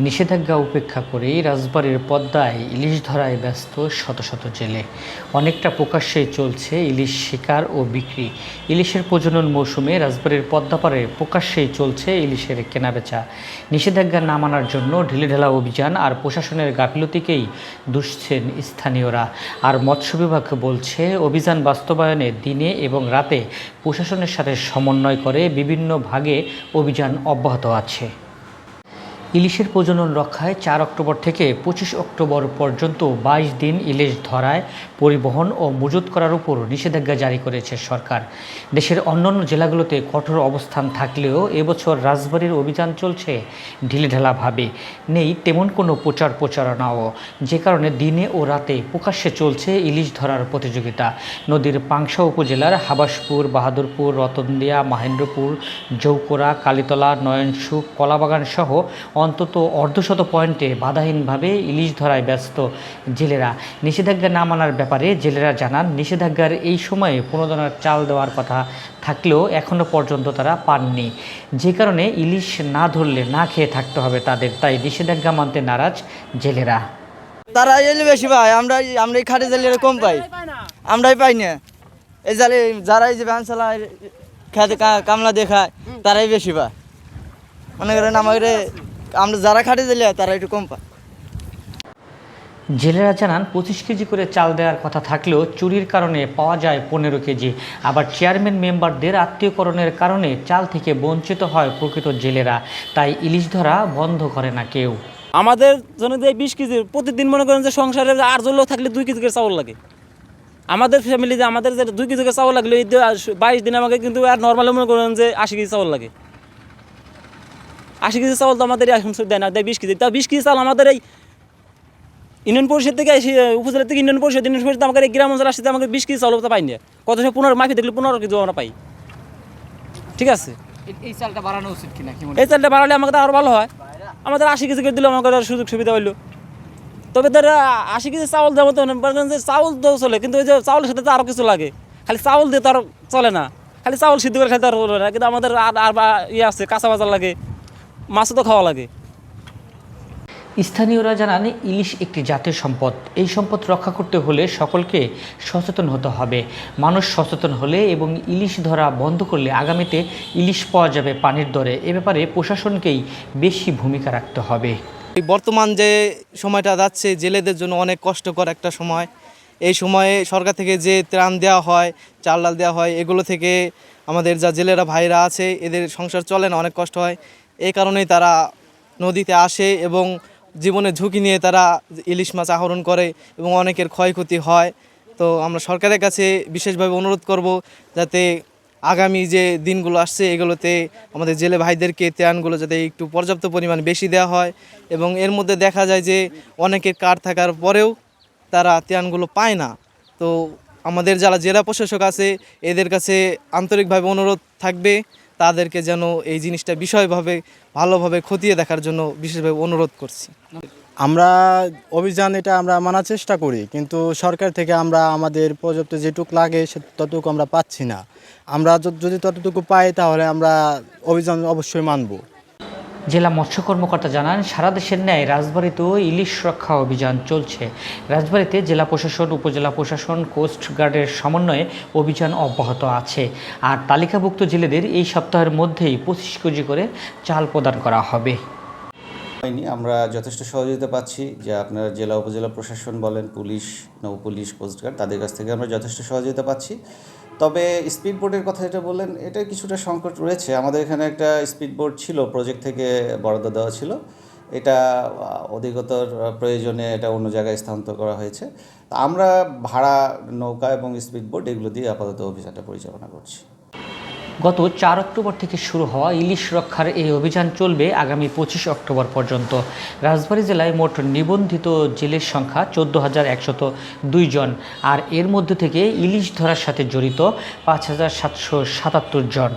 নিষেধাজ্ঞা উপেক্ষা করেই রাজবাড়ির পদ্মায় ইলিশ ধরায় ব্যস্ত শত শত জেলে। অনেকটা প্রকাশ্যেই চলছে ইলিশ শিকার ও বিক্রি। ইলিশের প্রজনন মৌসুমে রাজবাড়ির পদ্মাপাড়ে প্রকাশ্যেই চলছে ইলিশের কেনাবেচা। নিষেধাজ্ঞা না মানার জন্য ঢিলেঢালা অভিযান আর প্রশাসনের গাফিলতিকেই দুষছেন স্থানীয়রা। আর মৎস্য বিভাগ বলছে, অভিযান বাস্তবায়নে দিনে এবং রাতে প্রশাসনের সাথে সমন্বয় করে বিভিন্ন ভাগে অভিযান অব্যাহত আছে। ইলিশের প্রজনন রক্ষায় চার অক্টোবর থেকে পঁচিশ অক্টোবর পর্যন্ত বাইশ দিন ইলিশ ধরায় পরিবহন ও মজুত করার উপর নিষেধাজ্ঞা জারি করেছে সরকার। দেশের অন্যান্য জেলাগুলোতে কঠোর অবস্থান থাকলেও এবছর রাজবাড়ির অভিযান চলছে ঢিলেঢালাভাবে। নেই তেমন কোনো প্রচার প্রচারণাও। যে কারণে দিনে ও রাতে প্রকাশ্যে চলছে ইলিশ ধরার প্রতিযোগিতা। নদীর পাংশা উপজেলার হাবাসপুর, বাহাদুরপুর, রতনদিয়া, মাহেন্দ্রপুর জৌকোড়া কালীতলা, নয়নসুখ, কলাবাগান সহ অন্তত অর্ধশত পয়েন্টে বাধাহীনভাবে ইলিশ ধরায় ব্যস্ত জেলেরা। নিষেধাজ্ঞা না মানার ব্যাপারে জেলেরা জানান, নিষেধাজ্ঞার এই সময়ে প্রণোদনার চাল দেওয়ার কথা থাকলেও এখনও পর্যন্ত তারা পাননি। যে কারণে ইলিশ না ধরলে না খেয়ে থাকতে হবে তাদের, তাই নিষেধাজ্ঞা মানতে নারাজ জেলেরা। তারা এলে বেশি পাই আমরা আমরা এই খাটে জালে কম পাই। আমরাই পাই না। এই জালে যারা এই যে ভ্যান চালায়, খেতে কামলা দেখায়, তারাই বেশি পায়। মনে করেন আমাদের আমরা যারা খাটে জালে তারা একটু কম পায়। জেলেরা জানান পঁচিশ কেজি করে চাল দেওয়ার কথা থাকলেও চুরির কারণে পাওয়া যায় পনেরো কেজি। আবার চেয়ারম্যান মেম্বারদের আত্মীয়করণের কারণে চাল থেকে বঞ্চিত হয় প্রকৃত জেলেরা। তাই ইলিশ ধরা বন্ধ করে না কেউ। আমাদের জন্য যে বিশ কেজি প্রতিদিন মনে করেন যে সংসারে আর লোক থাকলে দুই কেজি করে চাউল লাগে। আমাদের ফ্যামিলিতে আমাদের যে দুই কেজি করে চাউল লাগলে এই বাইশ দিন আমাকে কিন্তু আর নর্মালি মনে করেন যে আশি কেজি চাউল লাগে। আশি কেজি চাউল তো আমাদের এখন দেয় না দেয় বিশ কেজি। তা বিশ কেজি চাউল আমাদের এই ইউনিয়ন পরিষদ থেকে এসে উপজেলা থেকে ইউনিয়ন পরিষদ ইউনিয়ন পরিষদ আমাকে এই গ্রাম অঞ্চলে আসতে আমাকে বিশ কেজি চাউল তো পাই না। কত সময় পনেরো মাফি দেখলে পনেরো কেজি আমরা পাই। ঠিক আছে? এই চালটা বাড়ানো উচিত কিনা এই চালটা বাড়ালে আমাকে আরও ভালো হয়। আমাদের আশি কেজি করে দিলে আমাকে সুযোগ সুবিধা হইল। তবে ধর আশি কেজি চাউল দেওয়া বলবেন যে চাউল তো চলে কিন্তু ওই যে চাউলের সাথে তো আরও কিছু লাগে। খালি চাউল দিয়ে তো আর চলে না। খালি চাউল সিদ্ধ করে খেতে আর হলো না কিন্তু আমাদের আর আর ইয়ে আছে কাঁচা বাজার লাগে। মাছও তো খাওয়া লাগে। স্থানীয়রা জানান ইলিশ একটি জাতীয় সম্পদ। এই সম্পদ রক্ষা করতে হলে সকলকে সচেতন হতে হবে। মানুষ সচেতন হলে এবং ইলিশ ধরা বন্ধ করলে আগামীতে ইলিশ পাওয়া যাবে পানির দরে। এ ব্যাপারে প্রশাসনকেই বেশি ভূমিকা রাখতে হবে। এই বর্তমান যে সময়টা যাচ্ছে জেলেদের জন্য অনেক কষ্টকর একটা সময়। এই সময়ে সরকার থেকে যে ত্রাণ দেওয়া হয় চাল ডাল দেওয়া হয় এগুলো থেকে আমাদের যা জেলেরা ভাইরা আছে এদের সংসার চলে না অনেক কষ্ট হয়। এই কারণেই তারা নদীতে আসে এবং জীবনের ঝুঁকি নিয়ে তারা ইলিশ মাছ আহরণ করে এবং অনেকের ক্ষয়ক্ষতি হয়। তো আমরা সরকারের কাছে বিশেষভাবে অনুরোধ করব যাতে আগামী যে দিনগুলো আসছে এগুলোতে আমাদের জেলে ভাইদেরকে ত্রাণগুলো যাতে একটু পর্যাপ্ত পরিমাণ বেশি দেওয়া হয় এবং এর মধ্যে দেখা যায় যে অনেকের কার্ড থাকার পরেও তারা ত্রাণগুলো পায় না। তো আমাদের যারা জেলা প্রশাসক আছে, এদের কাছে আন্তরিকভাবে অনুরোধ থাকবে। তাদেরকে যেন এই জিনিসটা বিষয়ভাবে, ভালোভাবে খতিয়ে দেখার জন্য বিশেষভাবে অনুরোধ করছি। আমরা অভিযান এটা আমরা মানার চেষ্টা করি, কিন্তু সরকার থেকে আমরা আমাদের পর্যাপ্ত যেটুকু লাগে সে ততটুকু আমরা পাচ্ছি না। আমরা যদি ততটুকু পাই তাহলে আমরা অভিযান অবশ্যই মানব। জেলা মৎস্য কর্মকর্তা জানান, সারা দেশের ন্যায় রাজবাড়িতেও ইলিশ রক্ষা অভিযান চলছে। রাজবাড়িতে জেলা প্রশাসন, উপজেলা প্রশাসন, কোস্ট গার্ডের সমন্বয়ে অভিযান অব্যাহত আছে। আর তালিকাভুক্ত জেলেদের এই সপ্তাহের মধ্যেই পঁচিশ কেজি করে চাল প্রদান করা হবে। আমরা যথেষ্ট সহযোগিতা পাচ্ছি। যে আপনার জেলা, উপজেলা প্রশাসন বলেন, পুলিশ, নৌ পুলিশ কোস্টগার্ড তাদের কাছ থেকে আমরা যথেষ্ট সহযোগিতা পাচ্ছি। তবে স্পিড বোটের কথা যেটা বললেন এটা কিছুটা সংকট রয়েছে। আমাদের এখানে একটা স্পিড বোট ছিল প্রজেক্ট থেকে বরাদ্দ দেওয়া ছিল। এটা অধিকতর প্রয়োজনে এটা অন্য জায়গায় স্থানান্তর করা হয়েছে। আমরা ভাড়া, নৌকা এবং স্পিড বোট এগুলো দিয়ে আপাতত অভিযানটা পরিচালনা করছি। গত চার অক্টোবর থেকে শুরু হওয়া ইলিশ রক্ষার এই অভিযান চলবে আগামী পঁচিশ অক্টোবর পর্যন্ত। রাজবাড়ী জেলায় মোট নিবন্ধিত জেলের সংখ্যা চোদ্দ হাজার একশত দুই জন আর এর মধ্যে থেকে ইলিশ ধরার সাথে জড়িত পাঁচ হাজার সাতশো সাতাত্তর জন।